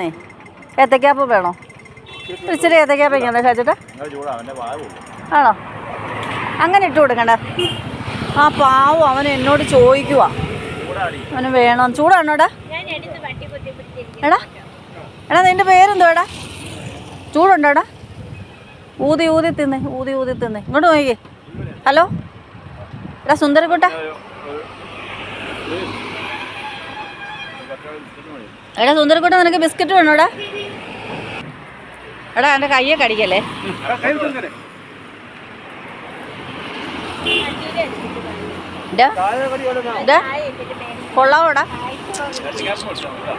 ചൂടാന്നേ ഏത്തക്കാപ്പ് വേണോ? ഇച്ചിരി ഏത്തക്കാപ്പ് ഇങ്ങനെ പോകും ആണോ? അങ്ങനെ ഇട്ട് കൊടുക്കണ്ട. ആ പാവം അവൻ എന്നോട് ചോദിക്കുക അവന് വേണോ? ചൂടാണോടാ വട്ടി എടാ. എടാ നിന്റെ പേരെന്തോ എടാ? ചൂടുണ്ടോടാ ഊതി ഊതി തിന്ന് ഊതി ഊതി തിന്ന്. ഇങ്ങോട്ട് നോക്കിയേ ഹലോ? എടാ സുന്ദരക്കുട്ട. എടാ സുന്ദരക്കുട്ട നിനക്ക് ബിസ്ക്കറ്റ് വേണോടാ? എടാ എന്റെ കയ്യെ കടിക്കല്ലേ? കൊള്ളാവോടാ?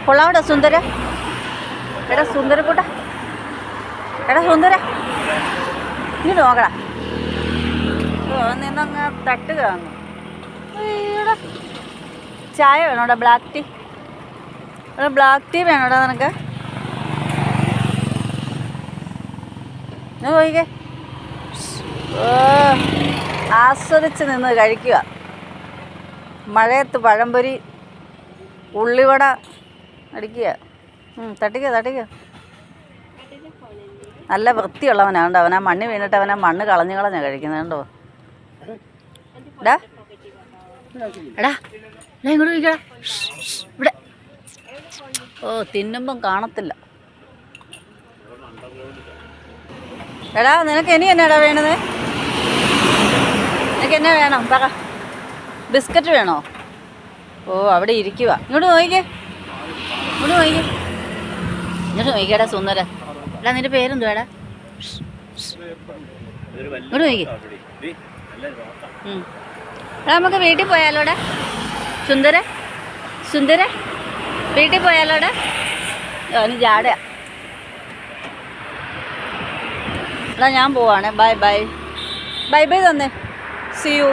കൊള്ളാവോടാ സുന്ദര? എടാ സുന്ദരക്കൂട്ട എടാ സുന്ദര. നീ നോക്കടാ. നിന്നങ്ങ് തട്ടുക ചായ വേണോടാ ബ്ലാക്ക് ടീ എടാ ബ്ലാക്ക് ടീ വേണോടാ നിനക്ക്? പോയിക്കേ. ആസ്വദിച്ച് നിന്ന് കഴിക്കുക. മഴയത്ത് പഴംപൊരി ഉള്ളിവട അടിക്കുക. തട്ടിക്ക തട്ടിക്കുക നല്ല വൃത്തിയുള്ളവനാണ് അവനാ മണ്ണ് വീണിട്ട് അവനാ മണ്ണ് കളഞ്ഞു കളഞ്ഞാ കഴിക്കുന്നത് കണ്ടോ? എടാ എടാ ഇങ്ങോട്ട് ഇവിടെ. ഓ തിന്നുമ്പം കാണത്തില്ല. എടാ നിനക്ക് ഇനി എന്നാടാ വേണത്? നിനക്ക് എന്നാ വേണം? പറ. ബിസ്ക്കറ്റ് വേണോ? ഓ അവിടെ ഇരിക്കുക ഇങ്ങോട്ട് നോക്കിക്കേ. ഇങ്ങോട്ട് നോക്കിക്കേ. ഇങ്ങോട്ട് നോക്കിക്കടാ സുന്ദര എടാ നിന്റെ പേരെന്തുവാടാ? ഇങ്ങോട്ട് നോക്കിക്കേ. ഉം. എടാ നമുക്ക് വീട്ടിൽ പോയാലോടാ. സുന്ദര സുന്ദര വീട്ടിൽ പോയാലോടെ അവന് ജാട. എടാ ഞാൻ പോവാണ്. Bye bye. ബൈ ബൈ തന്നെ. See you